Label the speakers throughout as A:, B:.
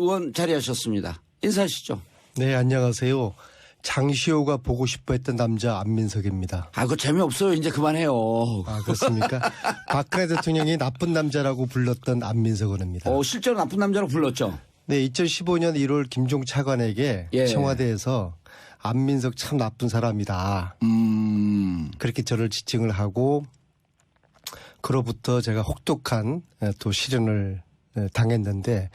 A: 의원 자리하셨습니다. 인사하시죠.
B: 네, 안녕하세요. 장시호가 보고 싶어 했던 남자 안민석입니다.
A: 아, 그거 재미없어요. 이제 그만해요.
B: 아, 그렇습니까? 박근혜 대통령이 나쁜 남자라고 불렀던 안민석 의원입니다.
A: 어, 실제로 나쁜 남자로 불렀죠.
B: 네, 2015년 1월 김종 차관에게
A: 예.
B: 청와대에서 안민석 참 나쁜 사람이다.
A: 음,
B: 그렇게 저를 지칭을 하고 그로부터 제가 혹독한 에, 또 시련을 에, 당했는데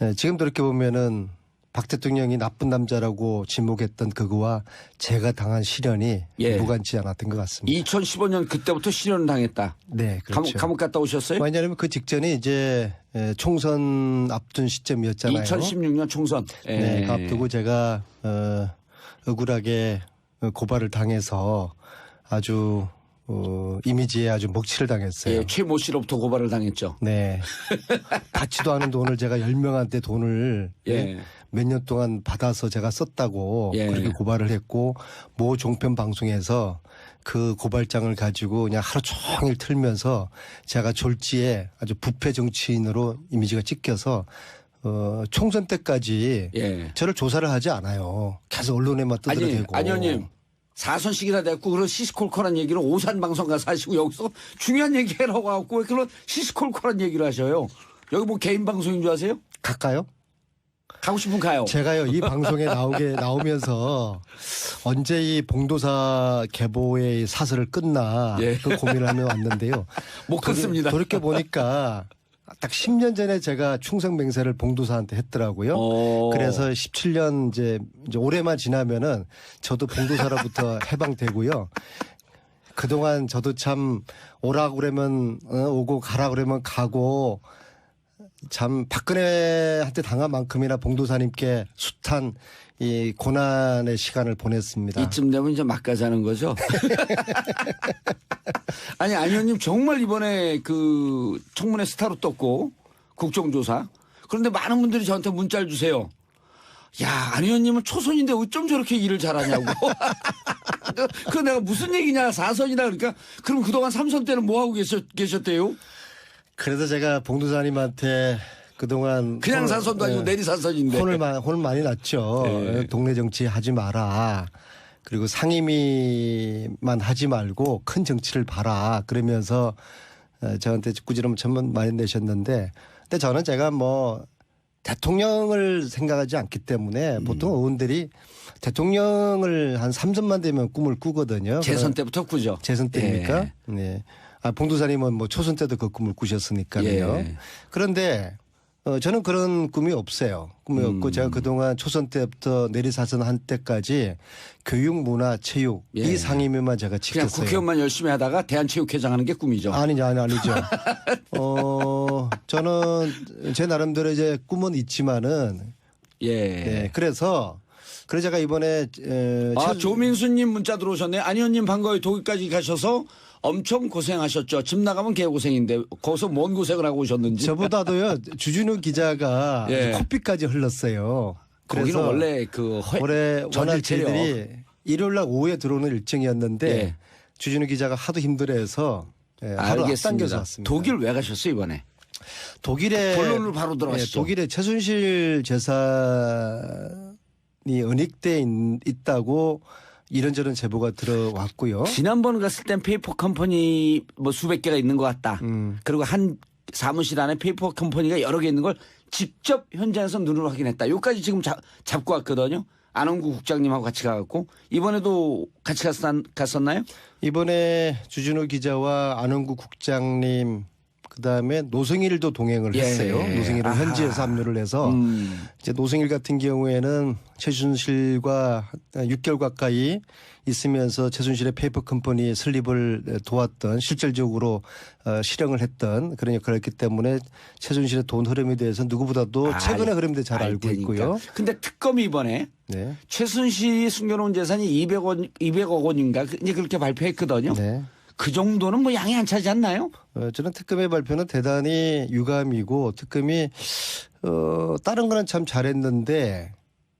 B: 에, 지금도 이렇게 보면은 박 대통령이 나쁜 남자라고 지목했던 그거와 제가 당한 시련이
A: 예.
B: 무관치 않았던 것 같습니다.
A: 2015년 그때부터 실현을 당했다.
B: 네, 그렇죠.
A: 감옥, 감옥 갔다 오셨어요?
B: 왜냐하면 그 직전에 이제 에, 총선 앞둔 시점이었잖아요.
A: 2016년 총선. 예.
B: 네, 그 앞두고 제가 어, 억울하게 어, 고발을 당해서 아주 어, 이미지에 아주 먹칠을 당했어요.
A: 예, 최모 씨로부터 고발을 당했죠.
B: 네. 받지도 않은 돈을 제가 10명한테 돈을
A: 예.
B: 몇 년 동안 받아서 제가 썼다고
A: 예.
B: 그렇게 고발을 했고 모 종편 방송에서 그 고발장을 가지고 그냥 하루 종일 틀면서 제가 졸지에 아주 부패 정치인으로 이미지가 찍혀서 어, 총선 때까지
A: 예.
B: 저를 조사를 하지 않아요. 계속 언론에만
A: 아니,
B: 뜨드러대고.
A: 아니, 형님. 사선씩이나 됐고, 그런 시시콜콜한 얘기를 오산 방송 가서 하시고, 여기서 중요한 얘기 하라고 하고, 왜 그런 시시콜콜한 얘기를 하셔요? 여기 뭐 개인 방송인 줄 아세요?
B: 갈까요?
A: 가고 싶으면 가요.
B: 제가요 이 방송에 나오게 나오면서 언제 이 봉도사 계보의 사설을 끊나
A: 예.
B: 그 고민을 하며 왔는데요.
A: 못 끊습니다.
B: 돌이켜 보니까 딱 10년 전에 제가 충성 맹세를 봉도사한테 했더라고요.
A: 어.
B: 그래서 17년 이제, 이제 올해만 지나면은 저도 봉도사로부터 해방되고요. 그동안 저도 참 오라고 그러면 어, 오고 가라 그러면 가고 참 박근혜한테 당한 만큼이나 봉도사님께 숱한 이 고난의 시간을 보냈습니다.
A: 이쯤 되면 이제 막 가자는 거죠. 아니, 안 의원님 정말 이번에 그 청문회 스타로 떴고, 국정조사. 그런데 많은 분들이 저한테 문자를 주세요. 야, 안 의원님은 초선인데 어쩜 저렇게 일을 잘하냐고. 그, 그 내가 무슨 얘기냐, 사선이다. 그러니까, 그럼 그동안 삼선 때는 뭐 하고 계셨, 계셨대요?
B: 그래서 제가 봉도사님한테 그동안
A: 그냥
B: 혼을-
A: 사선도 아니고
B: 예,
A: 내리사선인데.
B: 혼을, 마- 혼을 많이 났죠.
A: 네.
B: 동네 정치 하지 마라. 그리고 상임위만 하지 말고 큰 정치를 봐라. 그러면서 어, 저한테 꾸지람 천만 많이 내셨는데 근데 저는 제가 뭐 대통령을 생각하지 않기 때문에
A: 음.
B: 보통 의원들이 대통령을 한 3선만 되면 꿈을 꾸거든요.
A: 재선 때부터 꾸죠.
B: 재선 때입니까?
A: 예.
B: 네. 아, 봉도사님은 뭐 초선 때도 그 꿈을 꾸셨으니까요.
A: 예.
B: 그런데 어, 저는 그런 꿈이 없어요. 꿈이
A: 음.
B: 없고 제가 그동안 초선 때부터 내리사선 한 때까지 교육, 문화, 체육
A: 예.
B: 이 상임위만 제가
A: 그냥
B: 지켰어요.
A: 국회의원만 열심히 하다가 대한체육회장 하는 게 꿈이죠.
B: 아니죠, 아니, 아니죠. 어, 저는 제 나름대로 이제 꿈은 있지만은
A: 예.
B: 예, 그래서 그래서 제가 이번에 에,
A: 아,
B: 최-
A: 조민수님 문자 들어오셨네. 안현님 반가워요. 독일까지 가셔서 엄청 고생하셨죠. 집 나가면 개고생인데 거기서 뭔 고생을 하고 오셨는지.
B: 저보다도요 주준우 기자가
A: 예.
B: 코피까지 흘렀어요.
A: 거기는
B: 그래서
A: 원래 그 허,
B: 올해
A: 전일체력.
B: 저희들이 일요일 날 오후에 들어오는 일정이었는데
A: 예.
B: 주진우 기자가 하도 힘들어해서 예, 하루
A: 알겠습니다.
B: 왔습니다.
A: 독일 왜 가셨어요 이번에?
B: 독일에
A: 본론으로 바로 들어가시죠.
B: 예, 독일에 최순실 재산이 은닉돼 있- 있다고 이런저런 제보가 들어왔고요.
A: 지난번 갔을 땐 페이퍼 컴퍼니 뭐 수백 개가 있는 것 같다.
B: 음.
A: 그리고 한 사무실 안에 페이퍼 컴퍼니가 여러 개 있는 걸 직접 현장에서 눈으로 확인했다. 여기까지 지금 잡, 잡고 왔거든요. 안원구 국장님하고 같이 가갖고 이번에도 같이 갔었, 갔었나요?
B: 이번에 주진우 기자와 안원구 국장님 그다음에 노승일도 동행을
A: 예.
B: 했어요. 노승일은
A: 아하.
B: 현지에서 합류를 해서
A: 음.
B: 이제 노승일 같은 경우에는 최순실과 6개월 가까이 있으면서 최순실의 페이퍼 컴퍼니 설립을 도왔던 실질적으로 어, 실행을 했던 그런 역할을 했기 때문에 최순실의 돈 흐름에 대해서 누구보다도
A: 알-
B: 최근의 흐름에 대해
A: 잘알
B: 알고
A: 테니까.
B: 있고요.
A: 근데 특검이 이번에
B: 네.
A: 최순실이 숨겨놓은 재산이 200원, 200억 원인가 그- 이제 그렇게 발표했거든요.
B: 네.
A: 그 정도는 뭐 양이 안 차지 않나요?
B: 어, 저는 특검의 발표는 대단히 유감이고 특검이 어, 다른 거는 참 잘했는데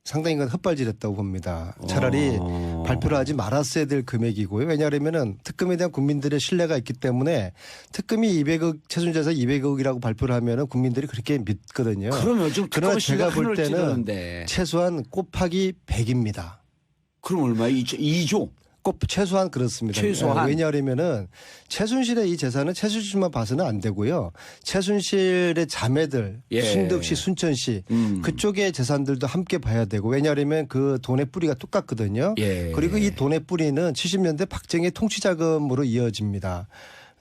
B: 상당히 이건 헛발질했다고 봅니다. 차라리
A: 어.
B: 발표를 하지 말았어야 될 금액이고요. 왜냐하면은 특검에 대한 국민들의 신뢰가 있기 때문에 특검이 200억 최순재에서 200억이라고 발표를 하면은 국민들이 그렇게 믿거든요.
A: 그러면 지금
B: 그러나 제가 볼 때는
A: 찌르는데
B: 최소한 곱하기 100입니다.
A: 그럼 얼마야? 2조.
B: 꼭 최소한 그렇습니다.
A: 최소한.
B: 예, 왜냐하면은 최순실의 이 재산은 최순실만 봐서는 안 되고요. 최순실의 자매들
A: 예.
B: 순덕 씨, 순천 씨
A: 음.
B: 그쪽의 재산들도 함께 봐야 되고 왜냐하면 그 돈의 뿌리가 똑같거든요.
A: 예.
B: 그리고 이 돈의 뿌리는 70년대 박정희 통치 자금으로 이어집니다.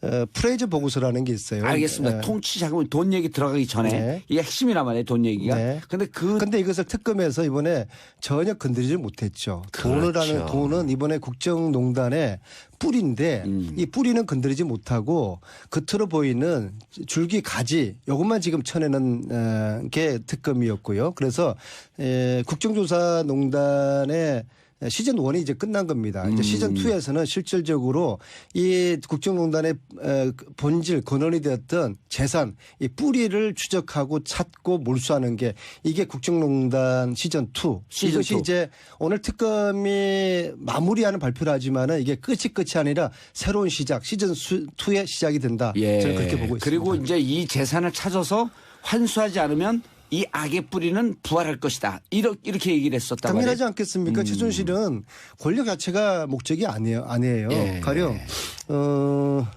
B: 어, 프레이즈 보고서라는 게 있어요.
A: 알겠습니다.
B: 예.
A: 통치 자금 돈 얘기 들어가기 전에
B: 네.
A: 이게 핵심이란 말이에요. 돈 얘기가.
B: 네.
A: 근데 그
B: 근데 이것을 특검에서 이번에 전혀 건드리지 못했죠. 돈을
A: 그렇죠.
B: 하는 돈은 이번에 국정농단의 뿌리인데
A: 음.
B: 이 뿌리는 건드리지 못하고 겉으로 보이는 줄기 가지 이것만 지금 쳐내는 어, 게 특검이었고요. 그래서 에, 국정조사농단의 시즌 1이 이제 끝난 겁니다. 이제
A: 음.
B: 시즌 2에서는 실질적으로 이 국정농단의 에, 본질 근원이 되었던 재산 이 뿌리를 추적하고 찾고 몰수하는 게 이게 국정농단 시즌 2
A: 시즌
B: 이것이
A: 투.
B: 이제 오늘 특검이 마무리하는 발표를 하지만은 이게 끝이 끝이 아니라 새로운 시작 시즌 2의 시작이 된다.
A: 예.
B: 저는 그렇게 보고 있습니다.
A: 그리고 이제 이 재산을 찾아서 환수하지 않으면 이 악의 뿌리는 부활할 것이다. 이렇게, 이렇게 얘기를 말이에요.
B: 당연하지 않겠습니까?
A: 음.
B: 최순실은 권력 자체가 목적이 아니에요. 아니에요.
A: 예.
B: 가령 어,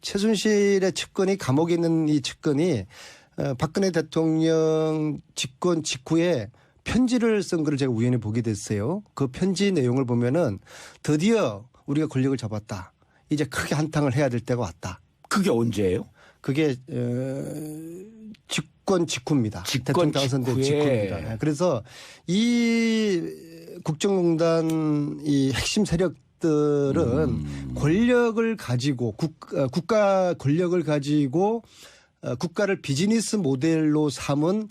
B: 최순실의 측근이 감옥에 있는 이 측근이 어, 박근혜 대통령 집권 직후에 편지를 쓴 거를 제가 우연히 보게 됐어요. 그 편지 내용을 보면은 드디어 우리가 권력을 잡았다. 이제 크게 한탕을 해야 될 때가 왔다.
A: 그게 언제예요?
B: 그게 어, 집권 직후입니다.
A: 집권
B: 대통령 당선된. 직후입니다. 네, 그래서 이 국정농단 이 핵심 세력 들은
A: 음.
B: 권력을 가지고 국, 어, 국가 권력을 가지고 어, 국가를 비즈니스 모델로 삼은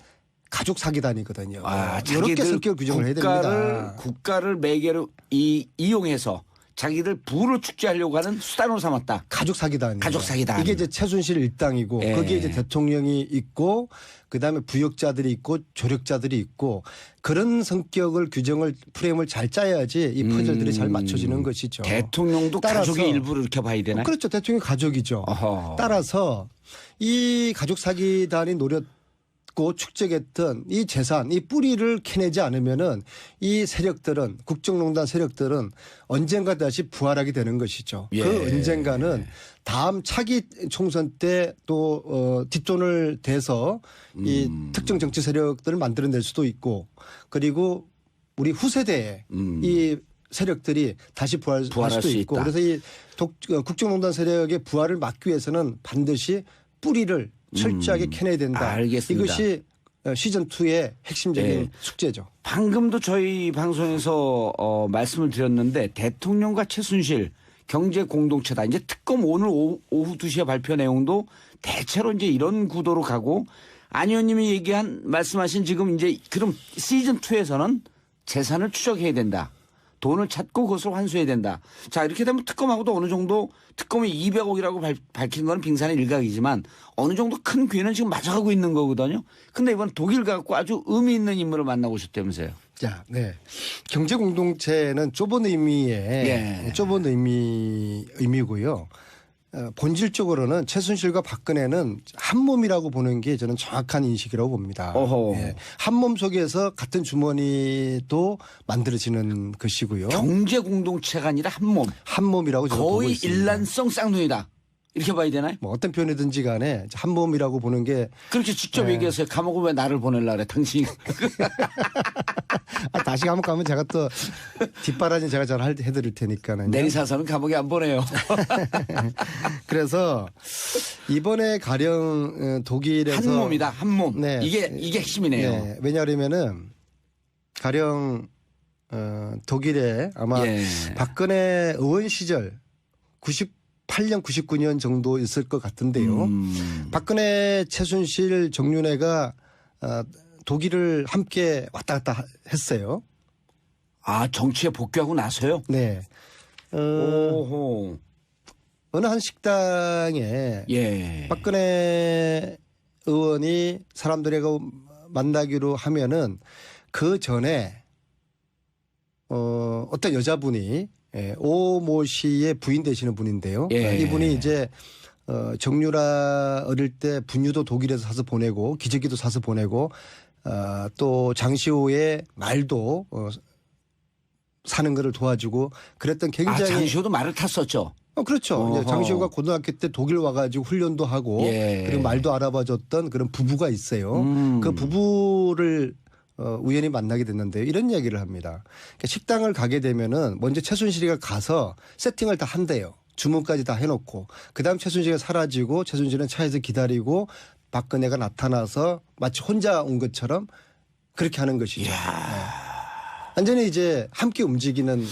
B: 가족 사기단이거든요.
A: 아,
B: 이렇게 성격 규정을 해야
A: 국가를,
B: 됩니다.
A: 국가를 매개로 이, 이용해서 자기를 부를 축제하려고 하는 수단으로 삼았다.
B: 가족 사기단.
A: 가족 사기단.
B: 이게 이제 최순실 일당이고
A: 예.
B: 거기에 이제 대통령이 있고 그다음에 부역자들이 있고 조력자들이 있고 그런 성격을 규정을 프레임을 잘 짜야지 이 퍼즐들이 잘 맞춰지는 것이죠.
A: 대통령도 가족의 일부를 이렇게 봐야 되나요?
B: 그렇죠. 대통령 가족이죠.
A: 어허.
B: 따라서 이 가족 사기단이 노렸 고 축적했던 이 재산, 이 뿌리를 캐내지 않으면은 이 세력들은 국정농단 세력들은 언젠가 다시 부활하게 되는 것이죠.
A: 예.
B: 그 언젠가는 다음 차기 총선 때또 어, 뒷돈을 대서 이
A: 음.
B: 특정 정치 세력들을 만들어낼 수도 있고 그리고 우리 후세대에
A: 음.
B: 이 세력들이 다시 부활,
A: 할
B: 수도
A: 수
B: 있고
A: 있다.
B: 그래서 이 독, 어, 국정농단 세력의 부활을 막기 위해서는 반드시 뿌리를 철저하게
A: 음.
B: 캐내야 된다.
A: 알겠습니다.
B: 이것이 어, 시즌 2의 핵심적인
A: 예.
B: 숙제죠.
A: 방금도 저희 방송에서 어, 말씀을 드렸는데 대통령과 최순실 경제 공동체다. 이제 특검 오늘 오후, 오후 2시에 발표 내용도 대체로 이제 이런 구도로 가고 안 의원님이 얘기한 말씀하신 지금 이제 그럼 시즌 2에서는 재산을 추적해야 된다. 돈을 찾고 그것을 환수해야 된다. 자 이렇게 되면 특검하고도 어느 정도 특검이 200억이라고 발, 밝힌 건 빙산의 일각이지만 어느 정도 큰 귀는 지금 맞아가고 있는 거거든요. 근데 이번 독일 갖고 아주 의미 있는 인물을 만나고 오셨다면서요.
B: 자, 네. 경제 공동체는 좁은 의미의
A: 예.
B: 좁은 의미 의미고요. 어, 본질적으로는 최순실과 박근혜는 한 몸이라고 보는 게 저는 정확한 인식이라고 봅니다. 예. 한몸 속에서 같은 주머니도 만들어지는 것이고요.
A: 경제 공동체가 아니라 한 몸.
B: 한 몸이라고 저는 보고 있습니다.
A: 일란성 쌍둥이다. 이렇게 봐야 되나요?
B: 뭐 어떤 표현이든지 간에 한 몸이라고 보는 게
A: 그렇게 직접
B: 네.
A: 얘기해서요. 감옥을 왜 나를 보낼라 그래. 당신이.
B: 아, 다시 감옥 가면 제가 또 뒷바라지 제가 잘 할- 해드릴 테니까는
A: 내리사서는 감옥에 안 보내요.
B: 그래서 이번에 가령 어, 독일에서
A: 한 몸이다. 한 몸.
B: 네.
A: 이게 이게 핵심이네요.
B: 네, 왜냐하면은 가령 어, 독일에 아마
A: 예.
B: 박근혜 의원 시절 98년 99년 정도 있을 것 같은데요.
A: 음.
B: 박근혜 최순실 정윤회가 어, 독일을 함께 왔다 갔다 했어요.
A: 아 정치에 복귀하고 나서요.
B: 네. 어,
A: 오호.
B: 어느 한 식당에
A: 예.
B: 박근혜 의원이 사람들하고 만나기로 하면은 그 전에 어, 어떤 여자분이 예, 오모 씨의 부인 되시는 분인데요.
A: 예.
B: 이분이 이제 어, 정유라 어릴 때 분유도 독일에서 사서 보내고 기저귀도 사서 보내고 어, 또 장시호의 말도 어, 사는 거를 도와주고 그랬던
A: 아,
B: 굉장히
A: 장시호도 말을 탔었죠.
B: 어, 그렇죠.
A: 어허.
B: 장시호가 고등학교 때 독일 와가지고 훈련도 하고
A: 예.
B: 그리고 말도 알아봐줬던 그런 부부가 있어요.
A: 음.
B: 그 부부를 어, 우연히 만나게 됐는데요. 이런 이야기를 합니다. 그러니까 식당을 가게 되면은 먼저 최순실이가 가서 세팅을 다 한대요. 주문까지 다 해놓고 그다음 최순실이가 사라지고 최순실은 차에서 기다리고 박근혜가 나타나서 마치 혼자 온 것처럼 그렇게 하는 것이죠. 네. 완전히 이제 함께 움직이는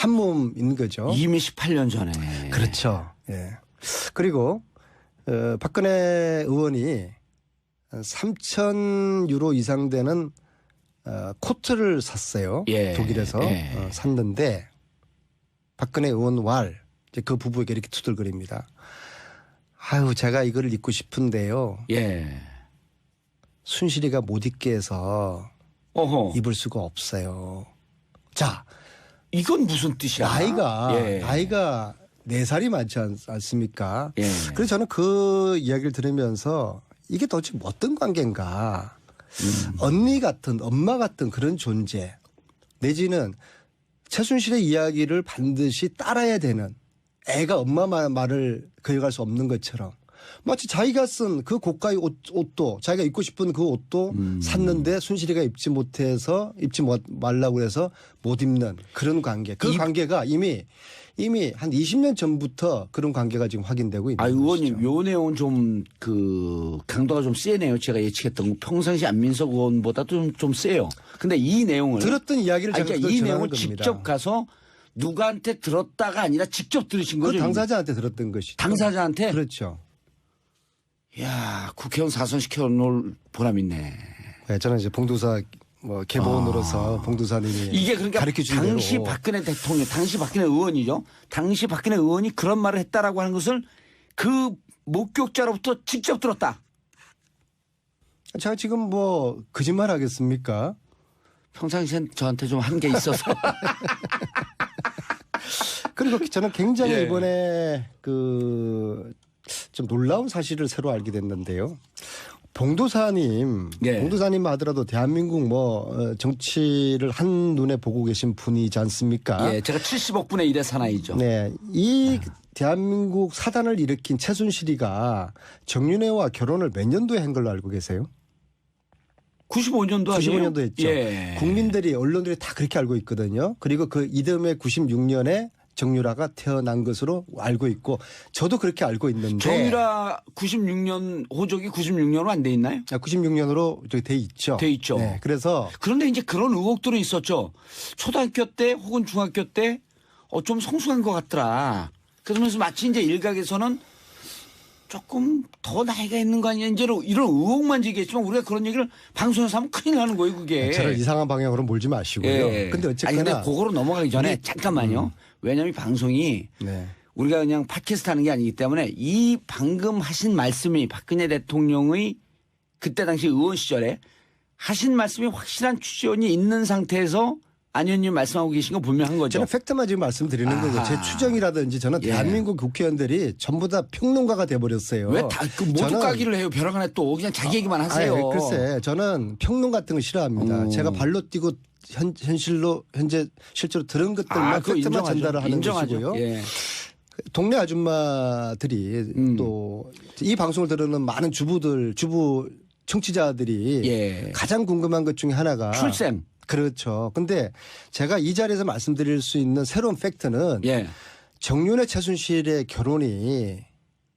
B: 한 몸인 거죠.
A: 이미 18년 전에.
B: 그렇죠. 예. 그리고 어, 박근혜 의원이 3천 유로 이상 되는 어, 코트를 샀어요.
A: 예.
B: 독일에서
A: 예.
B: 어, 샀는데 박근혜 의원 왈 이제 그 부부에게 이렇게 투덜거립니다. 아유 제가 이거를 입고 싶은데요.
A: 예.
B: 순실이가 못 입게 해서
A: 어허.
B: 입을 수가 없어요. 자
A: 이건 무슨 뜻이야?
B: 나이가
A: 예.
B: 나이가 네 살이 많지 않, 않습니까?
A: 예.
B: 그래서 저는 그 이야기를 들으면서 이게 도대체 어떤 관계인가?
A: 음.
B: 언니 같은 엄마 같은 그런 존재 내지는 최순실의 이야기를 반드시 따라야 되는 애가 엄마 말- 말을 거역할 수 없는 것처럼 마치 자기가 쓴 그 고가의 옷, 옷도 자기가 입고 싶은 그 옷도
A: 음.
B: 샀는데 순실이가 입지 못해서 입지 못- 말라고 해서 못 입는 그런 관계. 그
A: 이-
B: 관계가 이미 이미 한 20년 전부터 그런 관계가 지금 확인되고 있는
A: 아, 의원님,
B: 것이죠.
A: 요 내용은 좀, 그, 강도가 좀 세네요. 제가 예측했던 거. 평상시 안민석 의원보다도 좀, 좀 세요. 근데 이 내용을.
B: 들었던 이야기를 제가
A: 그러니까 이 내용을
B: 겁니다.
A: 직접 가서 누구한테 들었다가 아니라 직접 들으신
B: 그
A: 거죠?
B: 당사자한테 들었던 것이죠.
A: 당사자한테?
B: 그렇죠.
A: 야 국회의원 사선시켜 놓을 보람 있네.
B: 네, 저는 이제 봉도사 뭐 개보원으로서 봉도사님이
A: 아. 이게 그러니까
B: 가르쳐 준
A: 당시
B: 대로
A: 박근혜 대통령, 당시 박근혜 의원이죠. 당시 박근혜 의원이 그런 말을 했다라고 하는 것을 그 목격자로부터 직접 들었다.
B: 제가 지금 뭐 거짓말 하겠습니까?
A: 평상시엔 저한테 좀 한 게 있어서.
B: 그리고 저는 굉장히
A: 예.
B: 이번에 그 좀 놀라운 사실을 새로 알게 됐는데요. 봉도사님,
A: 예.
B: 봉도사님 하더라도 대한민국 뭐 어, 정치를 한 눈에 보고 계신 분이지 않습니까?
A: 예, 제가 70억 분의 1의 사나이죠.
B: 네, 이 대한민국 사단을 일으킨 최순실이가 정윤회와 결혼을 몇 년도에 한 걸로 알고 계세요?
A: 95년도 아니에요?
B: 95년도 했죠.
A: 예.
B: 국민들이 언론들이 다 그렇게 알고 있거든요. 그리고 그 이듬해 96년에 정유라가 태어난 것으로 알고 있고 저도 그렇게 알고 있는데
A: 정유라 96년 호적이 96년으로 안 돼 있나요?
B: 96년으로 저기 돼 있죠.
A: 돼 있죠.
B: 네, 그래서
A: 그런데 이제 그런 의혹들은 있었죠. 초등학교 때 혹은 중학교 때 어, 좀 성숙한 것 같더라. 그러면서 마치 이제 일각에서는 조금 더 나이가 있는 거 아니냐 이제 이런 의혹만 제기했지만 우리가 그런 얘기를 방송에서 하면 큰일 나는 거예요 그게.
B: 저를 이상한 방향으로 몰지 마시고요.
A: 예.
B: 근데
A: 아니
B: 어쨌거나
A: 근데 그거로 넘어가기 전에 잠깐만요. 왜냐하면 이 방송이
B: 네.
A: 우리가 그냥 팟캐스트 하는 게 아니기 때문에 이 방금 하신 말씀이 박근혜 대통령의 그때 당시 의원 시절에 하신 말씀이 확실한 추전이 있는 상태에서 안 의원님 말씀하고 계신 거 분명한 거죠.
B: 저는 팩트만 지금 말씀드리는
A: 아하.
B: 거고 제 추정이라든지 저는
A: 예.
B: 대한민국 국회의원들이 전부 다 평론가가 돼 버렸어요.
A: 왜 다 그 모두
B: 저는-
A: 까기를 해요? 벼랑간에 또 그냥 자기 얘기만 하세요.
B: 아니, 글쎄, 저는 평론 같은 거 싫어합니다.
A: 음.
B: 제가 발로 뛰고 현, 현실로 현재 실제로 들은 것들만
A: 아,
B: 팩트만. 전달을 하는
A: 인정하죠.
B: 것이고요.
A: 예.
B: 동네 아줌마들이
A: 음.
B: 또이 방송을 들으는 많은 주부들, 주부 청취자들이
A: 예.
B: 가장 궁금한 것 중에 하나가
A: 출생.
B: 그렇죠. 근데 제가 이 자리에서 말씀드릴 수 있는 새로운 팩트는
A: 예.
B: 정윤회 최순실의 결혼이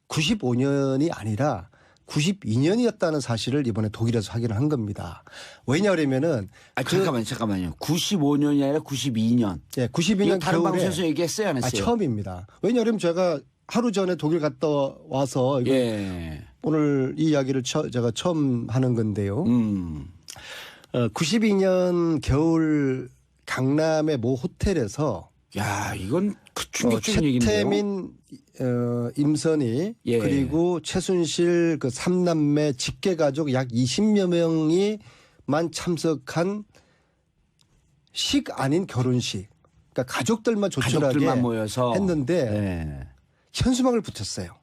B: 95년이 아니라 92년이었다는 사실을 이번에 독일에서 확인을 한 겁니다. 왜냐하면은
A: 아
B: 그-
A: 잠깐만요, 잠깐만요. 95년이 아니라 92년.
B: 예,
A: 이거
B: 92년
A: 다른
B: 겨울에
A: 방송에서 얘기했어요, 안
B: 아,
A: 했어요?
B: 처음입니다. 왜냐하면 제가 하루 전에 독일 갔다 와서
A: 예.
B: 오늘 이 이야기를 처- 제가 처음 하는 건데요.
A: 음.
B: 어, 92년 겨울 강남의 모 호텔에서
A: 야, 이건 그
B: 어,
A: 충격적인 얘기인데요.
B: 최태민, 어, 임선희
A: 예.
B: 그리고 최순실 그 삼남매 직계 가족 약 20여 명이만 참석한 아닌 결혼식. 그러니까 가족들만 조촐하게
A: 가족들만 모여서
B: 했는데
A: 네.
B: 현수막을 붙였어요.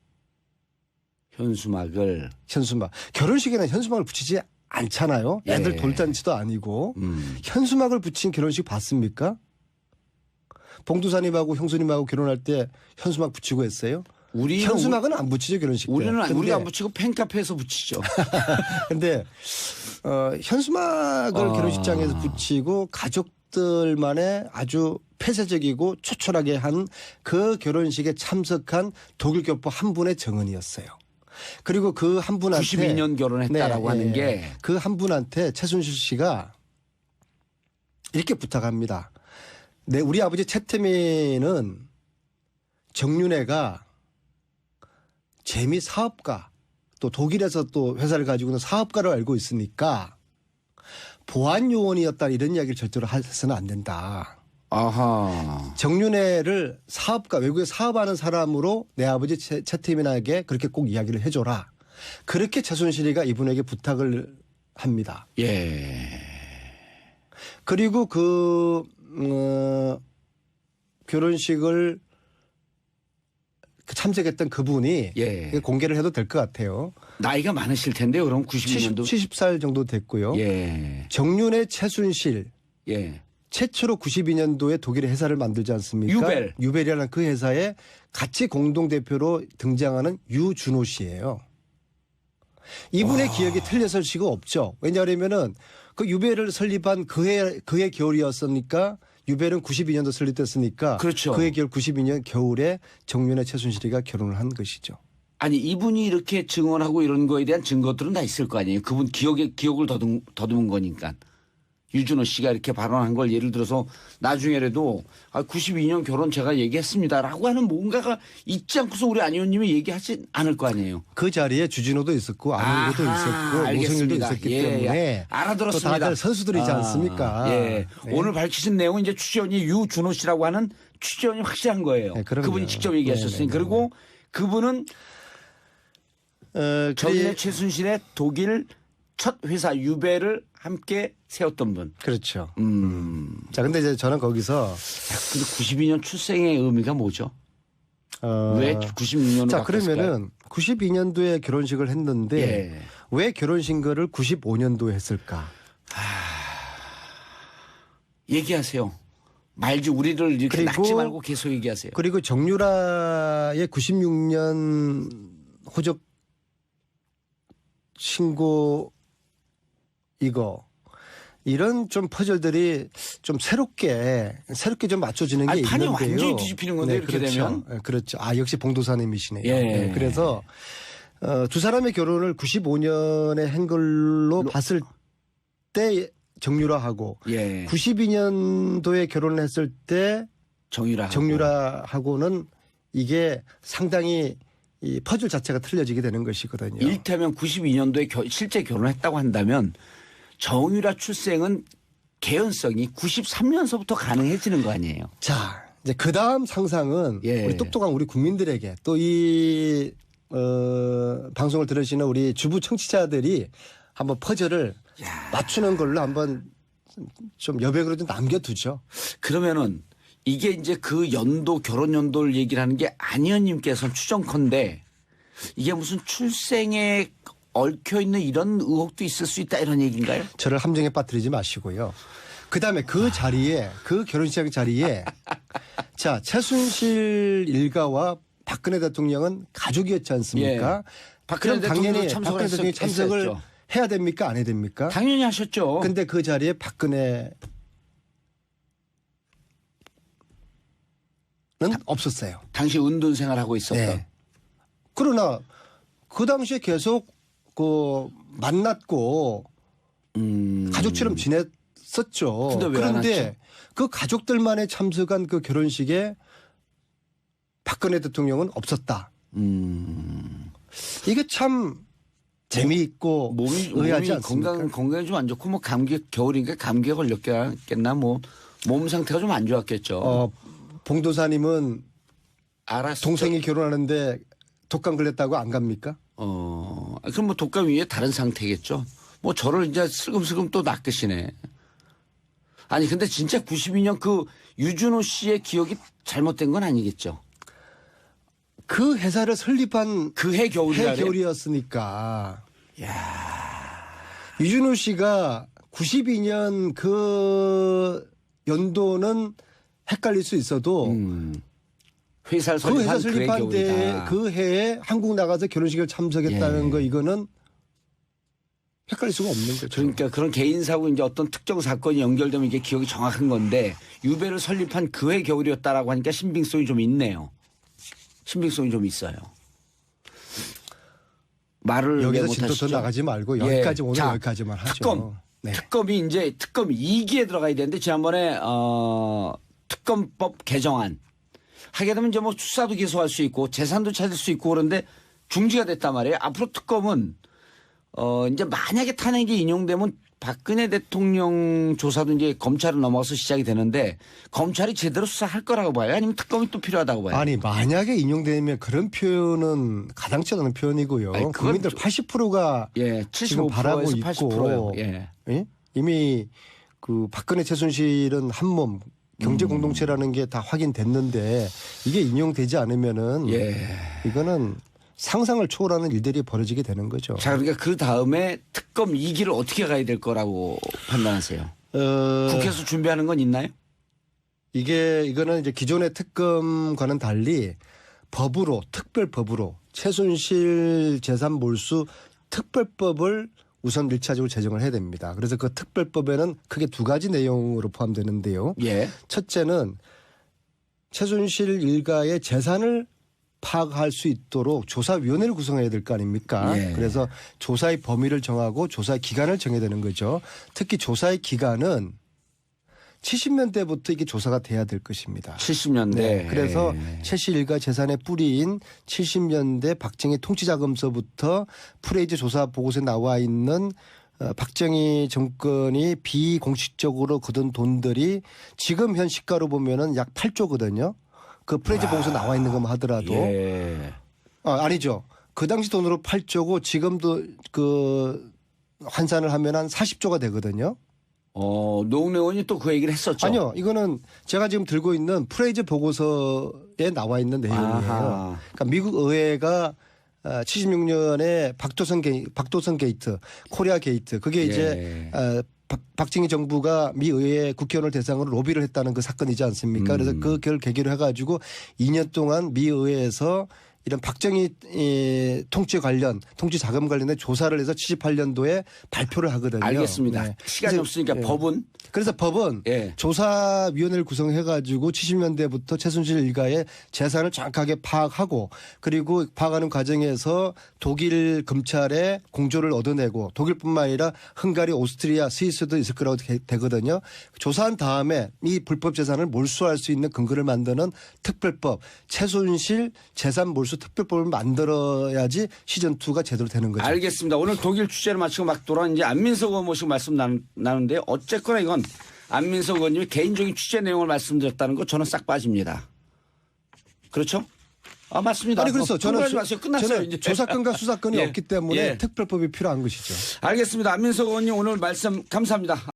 A: 현수막을
B: 현수막. 결혼식에는 현수막을 붙이지 않잖아요. 애들
A: 예.
B: 돌잔치도 아니고.
A: 음.
B: 현수막을 붙인 결혼식 봤습니까? 봉두사님하고 형수님하고 결혼할 때 현수막 붙이고 했어요?
A: 우리
B: 현수막은 안 붙이죠 결혼식 때.
A: 우리는 안-
B: 근데,
A: 우리가 안 붙이고 팬카페에서 붙이죠.
B: 근데 어, 현수막을
A: 아.
B: 결혼식장에서 붙이고 가족들만의 아주 폐쇄적이고 초촐하게 한 그 결혼식에 참석한 독일 교포 한 분의 정언이었어요. 그리고 그 한 분한테
A: 92년 결혼했다라고 하는
B: 게그 한 분한테 최순실 씨가 이렇게 부탁합니다. 네, 우리 아버지 최태민은 정윤회가 재미 사업가 또 독일에서 또 회사를 가지고 있는 사업가로 알고 있으니까 보안 요원이었다 이런 이야기를 절대로 해서는 안 된다.
A: 아하.
B: 정윤회를 사업가 외국에 사업하는 사람으로 내 아버지 최, 최태민에게 그렇게 꼭 이야기를 해줘라. 그렇게 최순실이가 이분에게 부탁을 합니다.
A: 예.
B: 그리고 그 어, 결혼식을 그 참석했던 그분이
A: 예.
B: 공개를 해도 될 것 같아요.
A: 나이가 많으실 텐데요. 그럼
B: 70,
A: 92년도.
B: 70 살 정도 됐고요.
A: 예.
B: 정윤의 최순실
A: 예.
B: 최초로 92년도에 독일의 회사를 만들지 않습니까?
A: 유벨.
B: 유벨이라는 그 회사에 같이 공동 대표로 등장하는 유준호 씨예요. 이분의 기억이 틀려설 수가 없죠. 왜냐하면은 그 유벨을 설립한 그해 그해 겨울이었으니까 유벨은 92년도 설립됐으니까
A: 그렇죠.
B: 그해 겨울 92년 겨울에 정윤의 최순실이가 결혼을 한 것이죠.
A: 아니 이분이 이렇게 증언하고 이런 거에 대한 증거들은 다 있을 거 아니에요. 그분 기억에 기억을 더듬, 더듬은 거니까. 유준호 씨가 이렇게 발언한 걸 예를 들어서 나중에라도 아, 92년 결혼 제가 얘기했습니다라고 하는 뭔가가 있지 않고서 우리 안 의원님이 얘기하지 않을 거 아니에요.
B: 그 자리에 주진호도 있었고
A: 아하,
B: 있었고 노승일도
A: 알겠습니다.
B: 있었기
A: 예,
B: 때문에
A: 예. 알아들었습니다.
B: 또 다들 선수들이지
A: 아,
B: 않습니까?
A: 예.
B: 네.
A: 오늘 밝히신 내용은 이제 취재원이 유준호 씨라고 하는 취재원이 확실한 거예요.
B: 네.
A: 그분이 직접 얘기하셨으니
B: 네, 네, 네.
A: 그리고 그분은
B: 어,
A: 전에 최순실의 독일 첫 회사 유배를 함께 세웠던 분.
B: 그렇죠.
A: 음.
B: 자, 근데 이제 저는 거기서
A: 야, 근데 92년 출생의 의미가 뭐죠?
B: 어,
A: 왜 96년으로
B: 자 그러면은 92년도에 결혼식을 했는데
A: 예.
B: 왜 결혼식을 95년도에 했을까?
A: 얘기하세요. 말지 우리를 이렇게
B: 그리고-
A: 낚지 말고 계속 얘기하세요.
B: 그리고 정유라의 96년 호적 신고 이거 이런 좀 퍼즐들이 좀 새롭게 새롭게 좀 맞춰지는 게
A: 아니, 판이
B: 있는데요.
A: 완전히 뒤집히는 건데, 이렇게
B: 그렇죠.
A: 되면.
B: 네, 그렇죠. 아 역시 봉도사님이시네요.
A: 예.
B: 네, 그래서 어, 두 사람의 결혼을 95년에 한 걸로 봤을 때 정유라하고
A: 예.
B: 92년도에 결혼을 했을 때
A: 정유라.
B: 정유라하고는 이게 상당히 이 퍼즐 자체가 틀려지게 되는 것이거든요.
A: 일테면 92년도에 겨- 실제 결혼했다고 한다면 정유라 출생은 개연성이 93년서부터 가능해지는 거 아니에요?
B: 자, 이제 그 다음 상상은
A: 예.
B: 우리 똑똑한 우리 국민들에게 또이 어, 방송을 들으시는 우리 주부 청취자들이 한번 퍼즐을 맞추는 걸로 한번 좀 여백으로 좀 남겨두죠.
A: 그러면은 이게 이제 그 연도 결혼 연도를 얘기를 하는 게 안 의원님께서는 추정컨대 이게 무슨 출생에 얽혀 있는 이런 의혹도 있을 수 있다 이런 얘기인가요?
B: 저를 함정에 빠뜨리지 마시고요. 그 다음에 그 자리에 그 결혼식 자리에 자 최순실 일가와 박근혜 대통령은 가족이었지 않습니까?
A: 예. 박근혜
B: 그럼 당연히
A: 대통령도 참석을
B: 박근혜 대통령이 참석을
A: 했었죠.
B: 해야 됩니까 안 해야 됩니까?
A: 당연히 하셨죠.
B: 근데 그 자리에 박근혜는 없었어요.
A: 당시 은둔 생활하고 있었던.
B: 네. 그러나 그 당시에 계속 그 만났고
A: 음.
B: 가족처럼 지냈었죠.
A: 근데
B: 그런데 그 가족들만의 참석한 그 결혼식에 박근혜 대통령은 없었다.
A: 음.
B: 이게 참 재미있고
A: 몸이,
B: 의아하지
A: 몸이
B: 않습니까?
A: 건강 건강이 좀 안 좋고 뭐 감기 겨울이니까 감기에 걸렸겠나 뭐 몸 상태가 좀 안 좋았겠죠.
B: 어, 봉도사님은
A: 알았어.
B: 동생이 결혼하는데 독감 걸렸다고 안 갑니까?
A: 어, 아, 그럼 뭐 독감 위에 다른 상태겠죠. 뭐 저를 이제 슬금슬금 또 낚으시네. 아니 근데 진짜 92년 그 유준호 씨의 기억이 잘못된 건 아니겠죠.
B: 그 회사를 설립한
A: 그 해 겨울이라.
B: 해 겨울이었으니까. 유준호 씨가 92년 그 연도는 헷갈릴 수 있어도
A: 음. 회사를
B: 그 회사
A: 설립한 그해
B: 설립한 때
A: 겨울이다.
B: 그 해에 한국 나가서 결혼식을 참석했다는
A: 예.
B: 거 이거는 헷갈릴 수가 없는 거죠.
A: 그러니까 그런 개인 사고 이제 어떤 특정 사건이 연결되면 이게 기억이 정확한 건데 유배를 설립한 그 해 겨울이었다라고 하니까 신빙성이 좀 있네요. 신빙성이 좀 있어요. 말을 왜
B: 여기서
A: 못하시죠?
B: 진도 더 나가지 말고
A: 예.
B: 여기까지 오늘
A: 자,
B: 여기까지만 하죠.
A: 특검.
B: 네.
A: 특검이 이제 특검 2기에 들어가야 되는데 지난번에 어 특검법 개정안 하게 되면 이제 뭐 수사도 기소할 수 있고 재산도 찾을 수 있고 그런데 중지가 됐단 말이에요. 앞으로 특검은 어 이제 만약에 탄핵이 인용되면 박근혜 대통령 조사도 이제 검찰을 넘어가서 시작이 되는데 검찰이 제대로 수사할 거라고 봐요. 아니면 특검이 또 필요하다고 봐요.
B: 아니 만약에 인용되면 그런 표현은 가당치 않은 표현이고요.
A: 아니,
B: 국민들
A: 좀-
B: 80%가
A: 예,
B: 지금 바라고
A: 75%에서
B: 있고
A: 80%요. 예.
B: 예? 이미 그 박근혜 최순실은 한몸
A: 음.
B: 경제 공동체라는 게 다 확인됐는데 이게 인용되지 않으면은
A: 예.
B: 이거는 상상을 초월하는 일들이 벌어지게 되는 거죠.
A: 자, 그러니까 그 다음에 특검 2기를 어떻게 가야 될 거라고 판단하세요?
B: 어,
A: 국회에서 준비하는 건 있나요?
B: 이게 이거는 이제 기존의 특검과는 달리 법으로 특별법으로 최순실 재산 몰수 특별법을 우선 일차적으로 제정을 해야 됩니다. 그래서 그 특별법에는 크게 두 가지 내용으로 포함되는데요.
A: 예.
B: 첫째는 최순실 일가의 재산을 파악할 수 있도록 조사위원회를 구성해야 될 거 아닙니까?
A: 예.
B: 그래서 조사의 범위를 정하고 조사의 기간을 정해야 되는 거죠. 특히 조사의 기간은 70년대부터 이게 조사가 돼야 될 것입니다.
A: 70년대.
B: 네. 그래서
A: 예.
B: 최씨 일가 재산의 뿌리인 70년대 박정희 통치자금서부터 프레이즈 조사 보고서에 나와 있는 어, 박정희 정권이 비공식적으로 거둔 돈들이 지금 현 시가로 보면은 약 8조거든요. 그 프레이즈 보고서 나와 있는 것만 하더라도
A: 예.
B: 아, 아니죠. 그 당시 돈으로 8조고 지금도 그 환산을 하면 한 40조가 되거든요.
A: 어, 노웅래 의원이 또 그 얘기를 했었죠.
B: 아니요, 이거는 제가 지금 들고 있는 프레이즈 보고서에 나와 있는 내용이에요.
A: 아하.
B: 그러니까 미국 의회가 76년에 박도선 게이, 박도선 게이트, 코리아 게이트, 그게 이제
A: 예.
B: 어, 박- 박정희 정부가 미 의회 국회의원을 대상으로 로비를 했다는 그 사건이지 않습니까? 그래서
A: 음.
B: 그걸 계기로 해가지고 2년 동안 미 의회에서 이런 박정희 이, 통치 관련 통치 자금 관련된 조사를 해서 78년도에 발표를 하거든요.
A: 알겠습니다.
B: 네.
A: 시간이 없으니까
B: 예.
A: 법은
B: 그래서 법은
A: 예.
B: 조사위원회를 구성해 가지고 70년대부터 최순실 일가의 재산을 정확하게 파악하고 그리고 파악하는 과정에서 독일 검찰의 공조를 얻어내고 독일뿐만 아니라 헝가리, 오스트리아, 스위스도 있을 거라고 되- 되거든요. 조사한 다음에 이 불법 재산을 몰수할 수 있는 근거를 만드는 특별법, 최순실 재산 몰수 특별법을 만들어야지 시즌 2가 제대로 되는 거죠.
A: 알겠습니다. 오늘 독일 취재를 마치고 막 돌아온 이제 안민석 의원 모시고 말씀 나누- 나누는데 어쨌거나 이건 안민석 의원님이 개인적인 취재 내용을 말씀드렸다는 거 저는 싹 빠집니다. 그렇죠? 아 맞습니다.
B: 아니 그래서
A: 어,
B: 저는 수-. 저는. 조사권과 수사권이
A: 예.
B: 없기 때문에
A: 예.
B: 특별법이 필요한 것이죠.
A: 알겠습니다. 안민석 의원님 오늘 말씀 감사합니다.